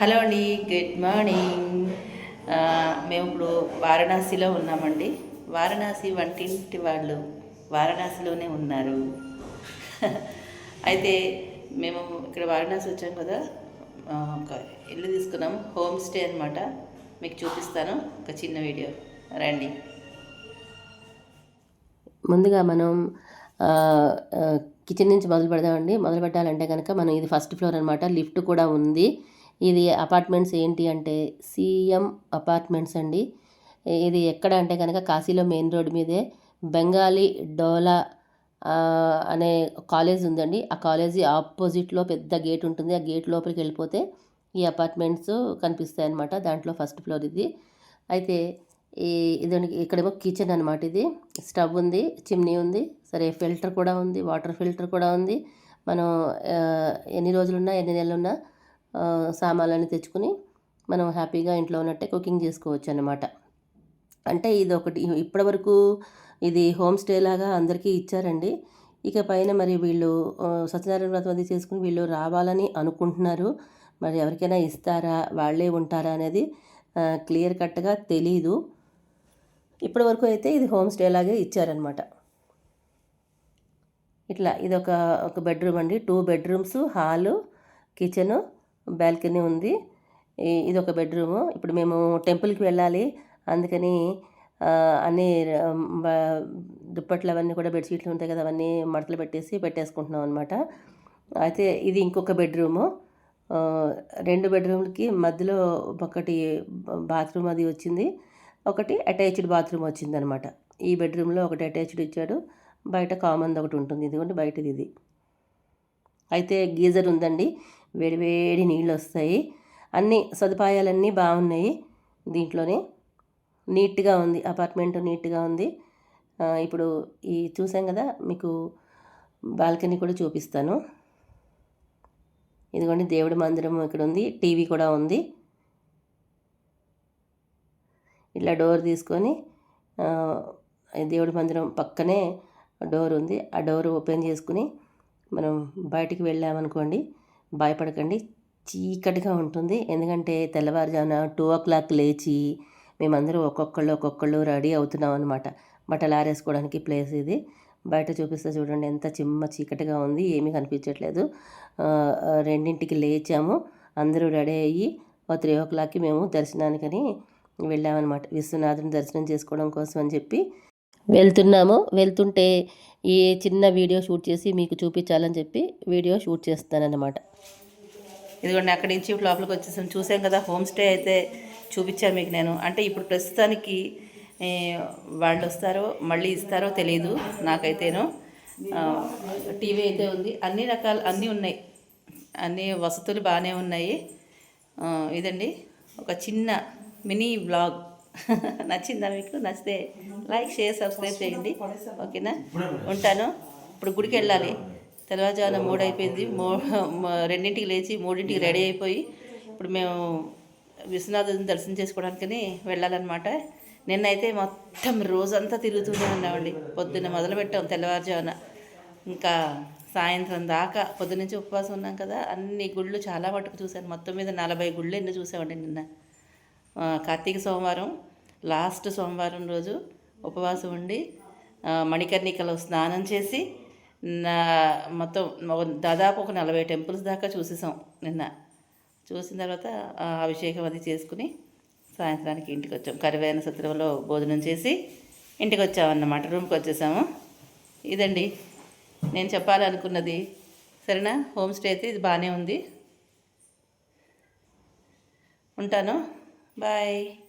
Hello అండి good morning. మేము ఇప్పుడు వారణాసిలో ఉన్నామండి. వారణాసి వంటింటి వాళ్ళు వారణాసిలోనే ఉన్నారు. అయితే మేము ఇక్కడ వారణాసి వచ్చాం కదా ఒక ఇల్లు తీసుకున్నాం హోమ్ స్టే అనమాట మీకు చూపిస్తాను ఒక చిన్న వీడియో. రండి. ముందుగా మనం కిచెన్ నుంచి మొదలు పెడదామండి. మొదలు పెట్టాలంటే కనుక మనం ఇది ఫస్ట్ ఫ్లోర్ అనమాట లిఫ్ట్ కూడా ఉంది. ఇది అపార్ట్మెంట్స్ ఏంటి అంటే సిఎం అపార్ట్మెంట్స్ అండి. ఇది ఎక్కడ అంటే కనుక కాశీలో మెయిన్ రోడ్ మీదే బెంగాలీ డోలా అనే కాలేజ్ ఉందండి. ఆ కాలేజీ ఆపోజిట్లో పెద్ద గేట్ ఉంటుంది. ఆ గేట్ లోపలికి వెళ్ళిపోతే ఈ అపార్ట్మెంట్స్ కనిపిస్తాయి అన్నమాట దాంట్లో ఫస్ట్ ఫ్లోర్ ఇది. అయితే ఈ ఇది ఇక్కడేమో కిచెన్ అనమాట ఇది. స్టవ్ ఉంది చిమ్నీ ఉంది సరే ఫిల్టర్ కూడా ఉంది వాటర్ ఫిల్టర్ కూడా ఉంది. మనం ఎన్ని రోజులున్నా ఎన్ని నెలలున్నా సామాన్లన్నీ తెచ్చుకుని మనం హ్యాపీగా ఇంట్లో ఉన్నట్టే కుకింగ్ చేసుకోవచ్చు అన్నమాట అంటే ఇది ఒకటి ఇప్పటి వరకు ఇది హోమ్ స్టే లాగా అందరికీ ఇచ్చారండి. ఇక పైన మరి వీళ్ళు సత్యనారాయణ వ్రతం అది చేసుకుని వీళ్ళు రావాలని అనుకుంటున్నారు. మరి ఎవరికైనా ఇస్తారా వాళ్ళే ఉంటారా అనేది క్లియర్ కట్గా తెలీదు. ఇప్పటి వరకు అయితే ఇది హోమ్ స్టే లాగే ఇచ్చారనమాట ఇట్లా ఇది ఒక ఒక బెడ్రూమ్ అండి. Two bedrooms hall kitchen balcony ఉంది. ఇది ఒక బెడ్రూము. ఇప్పుడు మేము టెంపుల్కి వెళ్ళాలి. అందుకని అన్ని దుప్పట్లు అవన్నీ కూడా బెడ్షీట్లు ఉంటాయి కదా అవన్నీ మడతలు పెట్టేసి పెట్టేసుకుంటున్నాం అనమాట అయితే ఇది ఇంకొక బెడ్రూము. రెండు బెడ్రూమ్లకి మధ్యలో ఒకటి బాత్రూమ్ అది వచ్చింది. ఒకటి అటాచ్డ్ బాత్రూమ్ వచ్చింది అనమాట ఈ బెడ్రూమ్లో ఒకటి అటాచ్డ్ ఇచ్చాడు. బయట కామన్ ఒకటి ఉంటుంది. ఇదిగోండి బయటది ఇది. అయితే గీజర్ ఉందండి. వేడివేడి నీళ్ళు వస్తాయి అన్ని సదుపాయాలన్నీ బాగున్నాయి. దీంట్లోనే నీట్గా ఉంది అపార్ట్మెంట్ నీట్గా ఉంది. ఇప్పుడు ఈ చూసాం కదా మీకు బాల్కనీ కూడా చూపిస్తాను. ఇదిగోండి దేవుడి మందిరం ఇక్కడ ఉంది టీవీ కూడా ఉంది. ఇట్లా డోర్ తీసుకొని దేవుడి మందిరం పక్కనే డోర్ ఉంది. ఆ డోర్ ఓపెన్ చేసుకుని మనం బయటికి వెళ్ళామనుకోండి భయపడకండి. చీకటిగా ఉంటుంది. ఎందుకంటే తెల్లవారుజామున టూ ఓ క్లాక్ లేచి మేమందరూ ఒక్కొక్కళ్ళు ఒక్కొక్కళ్ళు రెడీ అవుతున్నాం అనమాట బట్టలు ఆరేసుకోవడానికి ప్లేస్ ఇది. బయట చూపిస్తే చూడండి ఎంత చిమ్మ చీకటిగా ఉంది. ఏమీ కనిపించట్లేదు. రెండింటికి లేచాము. అందరూ రెడీ అయ్యి ఓ త్రీ ఓ క్లాక్కి మేము దర్శనానికని వెళ్ళామన్నమాట. విశ్వనాథుని దర్శనం చేసుకోవడం కోసం అని చెప్పి వెళ్తున్నాము. వెళ్తుంటే ఈ చిన్న వీడియో షూట్ చేసి మీకు చూపించాలని చెప్పి వీడియో షూట్ చేస్తానన్నమాట. ఇదిగోండి అక్కడి నుంచి ఇప్పుడు లోపలికి వచ్చేసాం. చూసాం కదా హోమ్ స్టే అయితే చూపించాను మీకు నేను. అంటే ఇప్పుడు ప్రస్తుతానికి వాళ్ళు వస్తారో మళ్ళీ ఇస్తారో తెలియదు నాకైతేను. టీవీ అయితే ఉంది. అన్ని రకాల అన్నీ ఉన్నాయి. అన్ని వసతులు బాగానే ఉన్నాయి. ఇదండి. ఒక చిన్న మినీ బ్లాగ్ నచ్చిందా మీకు నచ్చితే లైక్ షేర్ సబ్స్క్రైబ్ చేయండి. ఓకేనా? ఉంటాను. ఇప్పుడు గుడికి వెళ్ళాలి. తెల్లవారుజామున మూడు అయిపోయింది. మూ రెండింటికి లేచి మూడింటికి రెడీ అయిపోయి ఇప్పుడు మేము విశ్వనాథుని దర్శనం చేసుకోవడానికని వెళ్ళాలన్నమాట. నిన్నైతే మొత్తం రోజంతా తిరుగుతూనే ఉన్నామండి. పొద్దున్న మొదలు పెట్టాం తెల్లవారుజామున. ఇంకా సాయంత్రం దాకా పొద్దునుంచి ఉపవాసం ఉన్నాం కదా. అన్ని గుళ్ళు చాలా మటుకు చూశాను. మొత్తం మీద నలభై గుళ్ళు ఎన్ని చూసామండి నిన్న. కార్తీక సోమవారం లాస్ట్ సోమవారం రోజు ఉపవాసం ఉండి మణికర్ణికలో స్నానం చేసి నా మొత్తం దాదాపు ఒక నలభై టెంపుల్స్ దాకా చూసేసాం నిన్న. చూసిన తర్వాత అభిషేకం అది చేసుకుని సాయంత్రానికి ఇంటికి వచ్చాం కరివేన సత్రంలో భోజనం చేసి ఇంటికి వచ్చామన్నమాట రూమ్కి వచ్చేసాము ఇదండి. నేను చెప్పాలనుకున్నది. సరేనా? హోమ్ స్టే అయితే ఇది బాగానే ఉంది. ఉంటాను. Bye.